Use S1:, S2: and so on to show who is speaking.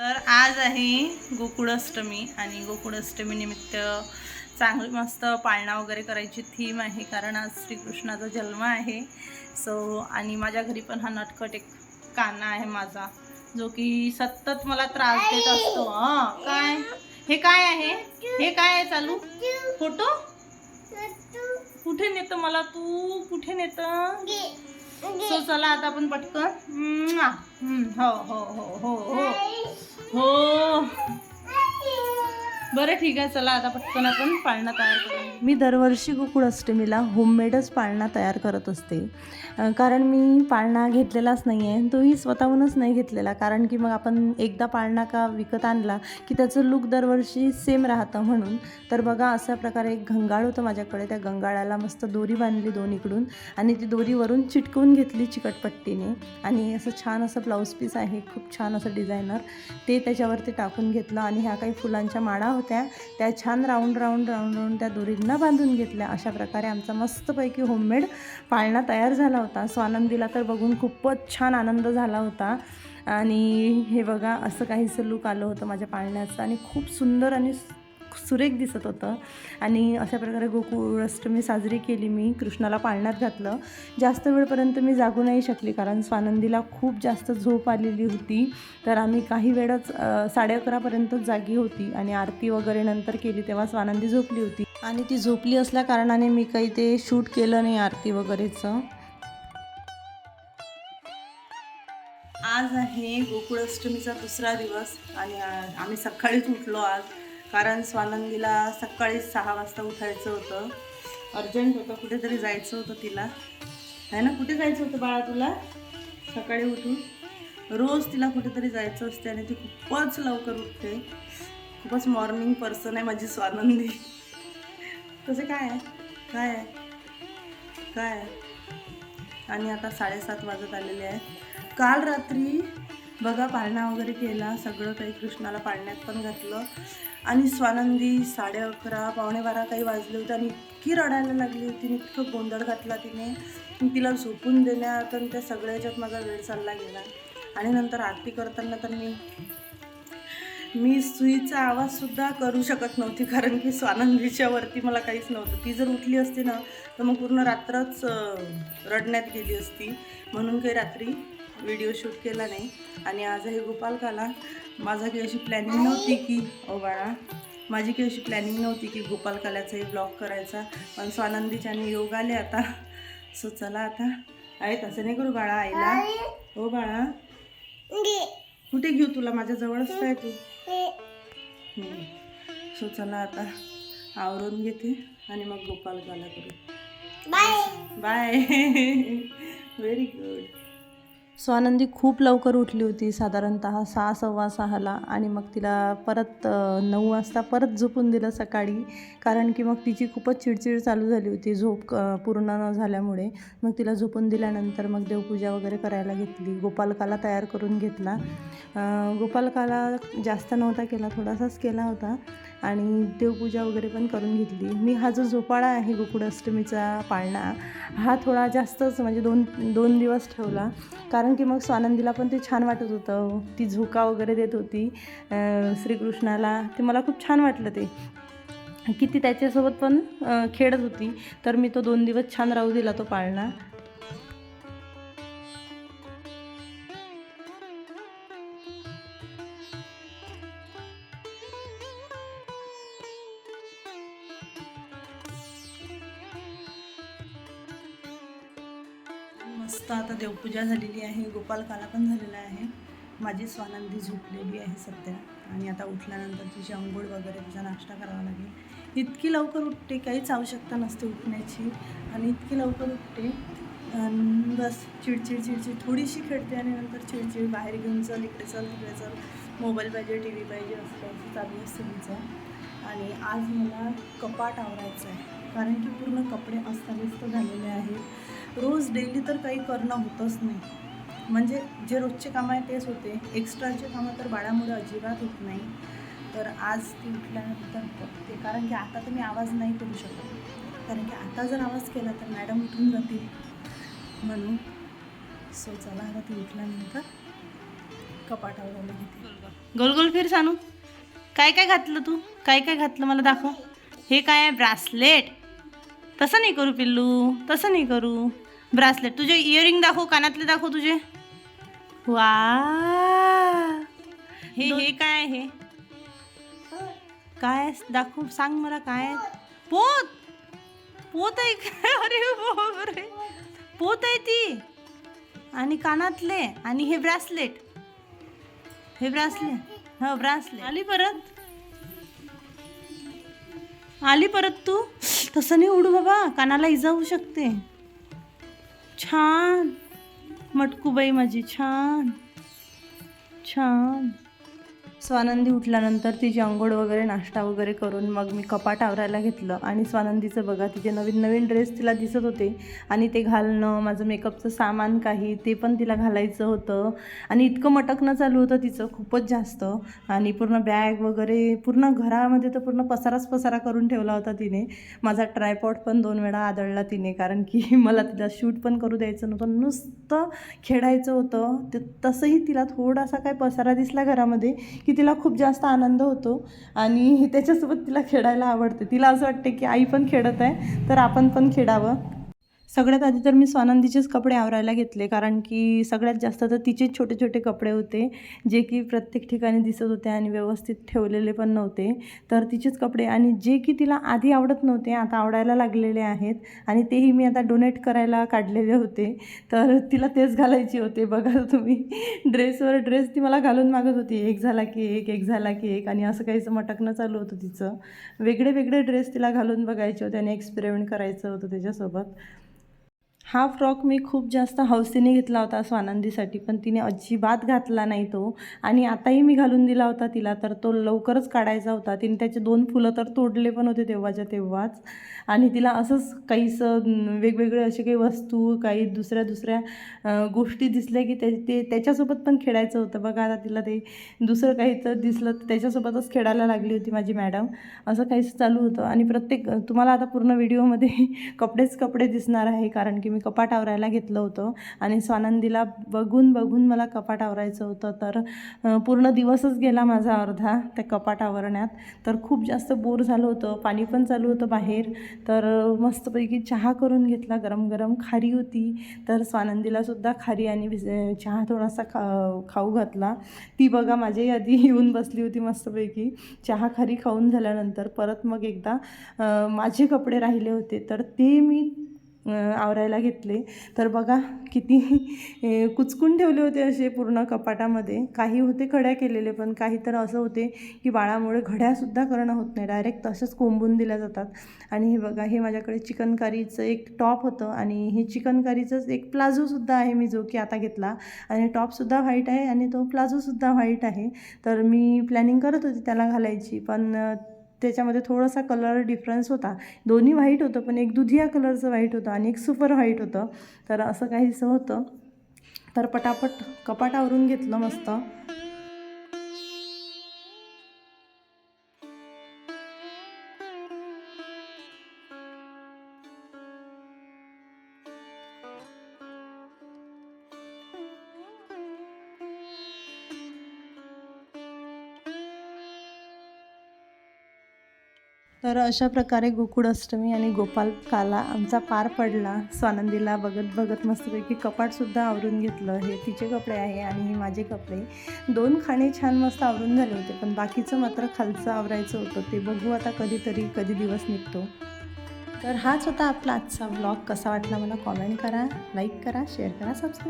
S1: तर आज आहे गोकुळाष्टमी आणि गोकुळाष्टमी निमित्त चांगली मस्त पाळणा वगैरे करायची थीम आहे कारण आज श्रीकृष्णाचा जन्म आहे. सो आणि माझ्या घरी पण हा नटखट एक काना आहे माझा जो की सतत मला त्रास देत असतो. हां काय? हे काय आहे? हे काय आहे चालू? फोटो? कुठे नेतं मला तू? कुठे नेतं? सो चला आता आपण पटकन. हो हो हो हो हो. हो बरं ठीक आहे चला आता पटकन आपण पाळणा तयार करू मी दरवर्षी गोकुळ अष्टमीला होममेडच पाळणा तयार करत असते. कारण मी पाळणा घेतलेलाच नाही आहे तोही स्वतःहूनच नाही घेतलेला. कारण की मग आपण एकदा पाळणा का विकत आणला की त्याचं लुक दरवर्षी सेम राहतं म्हणून. तर बघा अशा प्रकारे एक घंगाळ होतं माझ्याकडे. त्या गंगाळाला मस्त दोरी बांधली दोन इकडून आणि ती दोरी वरून चिटकवून घेतली चिकटपट्टीने. आणि असं छान असं ब्लाऊज पीस आहे. खूप छान असं डिझायनर ते त्याच्यावरती टाकून घेतलं आणि ह्या काही फुलांच्या माळा होत्या त्या छान राऊंड राऊंड राऊंड राऊंड त्या दोरींना बांधून घेतल्या. अशा प्रकारे आमचा मस्तपैकी होममेड पाळणा तयार झाला होता. स्वानंदीला तर बघून खूपच छान आनंद झाला होता. आणि हे बघा असं काहीसं लूक आलं होतं माझ्या पाळण्याचं. आणि खूप सुंदर आणि सुरेख दिसत होतं. आणि अशा प्रकारे गोकुळाष्टमी साजरी केली मी. कृष्णाला पाळण्यात घातलं. जास्त वेळपर्यंत मी जागू नाही शकली कारण स्वानंदीला खूप जास्त झोप आलेली होती. तर आम्ही काही वेळच साडे अकरापर्यंतच जागी होती आणि आरती वगैरे नंतर केली तेव्हा स्वानंदी झोपली होती. आणि ती झोपली असल्या कारणाने मी काही ते शूट केलं नाही आरती वगैरेचं. आज आहे गोकुळाष्टमीचा दुसरा दिवस आणि आम्ही सकाळीच उठलो आज. कारण स्वानंदीला सकाळी सहा वाजता उठायचं होतं. अर्जंट होतं कुठेतरी जायचं होतं तिला. आहे ना? कुठे जायचं होतं बाळा तुला? सकाळी उठून. रोज तिला कुठेतरी जायचं असते आणि ती खूपच लवकर उठते. खूपच मॉर्निंग पर्सन आहे माझी स्वानंदी. कसं काय आहे? काय आहे? काय आहे? आणि आता साडेसात वाजत आलेले आहे काल रात्री बघा पाळणा वगैरे केला सगळं काही कृष्णाला पाळण्यात पण घातलं. आणि स्वानंदी साडे अकरा पावणे बारा काही वाजले होते आणि इतकी रडायला लागली होती इतकं गोंधळ घातला तिने. तिला झोपून देण्यात आणि त्या सगळ्याच्यात माझा वेळ चालला गेला. आणि नंतर आरती करताना तर मी मी सुईचा आवाजसुद्धा करू शकत नव्हती कारण की स्वानंदीच्या वरती मला काहीच नव्हतं. ती जर उठली असती ना तर मग पूर्ण रात्रच रडण्यात गेली असती. म्हणून काही रात्री व्हिडिओ शूट केला नाही. आणि आज हे गोपालकाला माझा काही अशी प्लॅनिंग नव्हती की ओ बाळा माझी काही अशी प्लॅनिंग नव्हती की गोपालकाल्याचाही ब्लॉग करायचा. पण स्वानंदीच्याने योग आले आता. सो चला आता. आहे तसं नाही करू बाळा आईला. हो बाळा. कुठे घेऊ तुला? माझ्या जवळच काय तू. सो चला आता. आवरून घेते आणि मग गोपालकाला करू. बाय. व्हेरी गुड स्वानंदी खूप लवकर उठली होती साधारणतः सहा सव्वा सहाला. आणि मग तिला परत नऊ वाजता परत झोपून दिलं सकाळी. कारण की मग तिची खूपच चिडचिड चालू झाली होती झोप पूर्ण न झाल्यामुळे. मग तिला झोपून दिल्यानंतर मग देवपूजा वगैरे करायला घेतली. गोपालकाला तयार करून घेतला. गोपालकाला जास्त नव्हता केला थोडासाच केला होता. आणि देवपूजा वगैरे पण करून घेतली. मी हा जो झोपाळा आहे गोकुळाष्टमीचा पाळणा हा थोडा जास्तच म्हणजे दोन दोन दिवस ठेवला. कारण की मग स्वानंदीला पण ते छान वाटत होतं. ती झोका वगैरे देत होती श्रीकृष्णाला. ते मला खूप छान वाटलं ते. की ती त्याच्यासोबत पण खेळत होती. तर मी तो दोन दिवस छान राहू दिला तो पाळणा. मस्त आता देवपूजा झालेली आहे गोपालकाला पण झालेला आहे. माझी स्वानंदी झोपलेली आहे सध्या. आणि आता उठल्यानंतर तिची आंघोळ वगैरे तिचा नाश्ता करावा लागेल. इतकी लवकर उठते काहीच आवश्यकता नसते उठण्याची. आणि इतकी लवकर उठते आणि बस चिडचिड चिडचिड थोडीशी खेळते आणि नंतर चिडचिड बाहेर घेऊन चल इकडे चल तिकडे चल. मोबाईल पाहिजे टी व्ही पाहिजे असं असं चालू असतं तिचं. आणि आज मला कपाट आवरायचं आहे. कारण की पूर्ण कपडे अस्ताव्यस्त झालेले आहेत. रोज डेली तर काही करणं होतंच नाही. म्हणजे जे रोजचे कामं आहे तेच होते. एक्स्ट्राचे कामं तर बाळामुळे अजिबात होत नाही. तर आज ती उठल्यानंतर बघते. कारण की आता तर मी आवाज नाही करू शकत. कारण की आता जर आवाज केला तर मॅडम उठून जातील. म्हणून सो चला आता ती उठल्यानंतर कपाटावर घेते गोल गोल फिर सांगू काय काय घातलं तू? काय काय घातलं? मला दाखव. हे काय आहे? ब्रासलेट. तसं नाही करू पिल्लू तसं नाही करू. ब्रासलेट तुझे इयरिंग दाखव कानातले दाखव तुझे. वा. हे हे काय आहे? हे काय? दाखव सांग मला काय? पोत! पोत आहे काय? अरे बापरे. पोत आहे ती. आणि कानातले आणि हे ब्रासलेट. हे ब्रासलेट हो ब्रासलेट आली परत? आली परत तू? तसं नाही उडू बाबा कानाला इजा होऊ शकते. छान. मटकूबाई माझी छान. छान. स्वानंदी उठल्यानंतर तिची आंघोळ वगैरे नाश्ता वगैरे करून मग मी कपाट आवरायला घेतलं. आणि स्वानंदीचं बघा तिचे नवीन नवीन ड्रेस तिला दिसत होते. आणि ते घालणं माझं मेकअपचं सामान काही ते पण तिला घालायचं होतं. आणि इतकं मटकणं चालू होतं तिचं खूपच जास्त. आणि पूर्ण बॅग वगैरे पूर्ण घरामध्ये तर पूर्ण पसाराच पसारा करून ठेवला होता तिने. माझा ट्रायपॉड पण दोन वेळा आदळला तिने कारण की मला तिला शूट पण करू द्यायचं नव्हतं. नुसतं खेळायचं होतं. ते तसंही तिला थोडासा काय पसारा दिसला घरामध्ये की तिला खूप जास्त आनंद होतो आणि त्याच्यासोबत तिला खेळायला आवडते. तिला असं वाटते की आई पण खेळत आहे तर आपण पण खेळावं. सगळ्यात आधी तर मी स्वानंदीचेच कपडे आवरायला घेतले कारण की सगळ्यात जास्त तर तिचेच छोटे छोटे कपडे होते जे की प्रत्येक ठिकाणी दिसत होते आणि व्यवस्थित ठेवलेले पण नव्हते. तर तिचेच कपडे आणि जे की तिला आधी आवडत नव्हते आता आवडायला लागलेले आहेत आणि तेही मी आता डोनेट करायला काढलेले होते. तर तिला तेच घालायचे होते. बघा तुम्ही ड्रेसवर ड्रेस ती मला घालून मागत होती. एक झाला की एक एक झाला की एक आणि असं काहीचं मटकणं चालू होतं तिचं. वेगळे वेगळे ड्रेस तिला घालून बघायचे होते आणि एक्सपेरिमेंट करायचं होतं त्याच्यासोबत हा फ्रॉक मी खूप जास्त हौसेने घेतला होता स्वानंदीसाठी पण तिने अजिबात घातला नाही तो. आणि आताही मी घालून दिला होता तिला तर तो लवकरच काढायचा होता. तिने त्याचे दोन फुलं तर तोडले पण होते तेव्हाच्या तेव्हाच. आणि तिला असंच काहीसं वेगवेगळे असे काही वस्तू काही दुसऱ्या दुसऱ्या गोष्टी दिसल्या की ते ते त्याच्यासोबत पण खेळायचं होतं. बघा आता तिला ते दुसरं काही तर दिसलं तर त्याच्यासोबतच खेळायला लागली होती माझी मॅडम. असं काहीच चालू होतं. आणि प्रत्येक तुम्हाला आता पूर्ण व्हिडिओमध्ये कपडेच कपडे दिसणार आहे कारण की मी कपाट आवरायला घेतलं होतं. आणि स्वानंदीला बघून बघून मला कपाट आवरायचं होतं. तर पूर्ण दिवसच गेला माझा अर्धा त्या कपाट आवरण्यात. तर खूप जास्त बोर झालं होतं. पाणी पण चालू होतं बाहेर. तर मस्तपैकी चहा करून घेतला. गरम गरम खारी होती. तर स्वानंदीलासुद्धा खारी आणि चहा थोडासा खा खाऊ घातला. ती बघा माझ्याही आधी येऊन बसली होती मस्तपैकी. चहा खारी खाऊन झाल्यानंतर परत मग एकदा माझे कपडे राहिले होते. तर ते मी आवरायला घेतले. तर बघा किती कुचकून ठेवले होते असे पूर्ण कपाटामध्ये. काही होते खड्या केलेले पण काही तर असं होते की बाळामुळे घड्यासुद्धा करणं होत नाही. डायरेक्ट तसंच कोंबून दिल्या जातात. आणि हे बघा हे माझ्याकडे चिकनकारीचं एक टॉप होतं. आणि हे चिकनकारीचंच एक प्लाझोसुद्धा आहे मी जो की आता घेतला. आणि टॉपसुद्धा व्हाईट आहे आणि तो प्लाझोसुद्धा व्हाईट आहे. तर मी प्लॅनिंग करत होती त्याला घालायची. पण त्याच्यामध्ये थोडासा कलर डिफरन्स होता. दोन्ही व्हाईट होतं पण एक दुधिया कलरचं व्हाईट होतं आणि एक सुपर व्हाईट होतं. तर असं काहीसं होतं. तर पटापट कपाटावरून घेतलं मस्त. तर अशा प्रकारे गोकुळाष्टमी आणि गोपाल काला आमचा पार पडला. स्वानंदीला बघत बघत मस्तपैकी कपाटसुद्धा आवरून घेतलं. हे तिचे कपडे आहे आणि हे माझे कपडे. दोन खाणे छान मस्त आवरून झाले होते पण बाकीचं मात्र खालचं आवरायचं होतं. ते बघू आता कधीतरी कधी दिवस निघतो. तर हाच होता आपला आजचा ब्लॉग कसा वाटला मला कॉमेंट करा लाईक करा शेअर करा सबस्क्राईब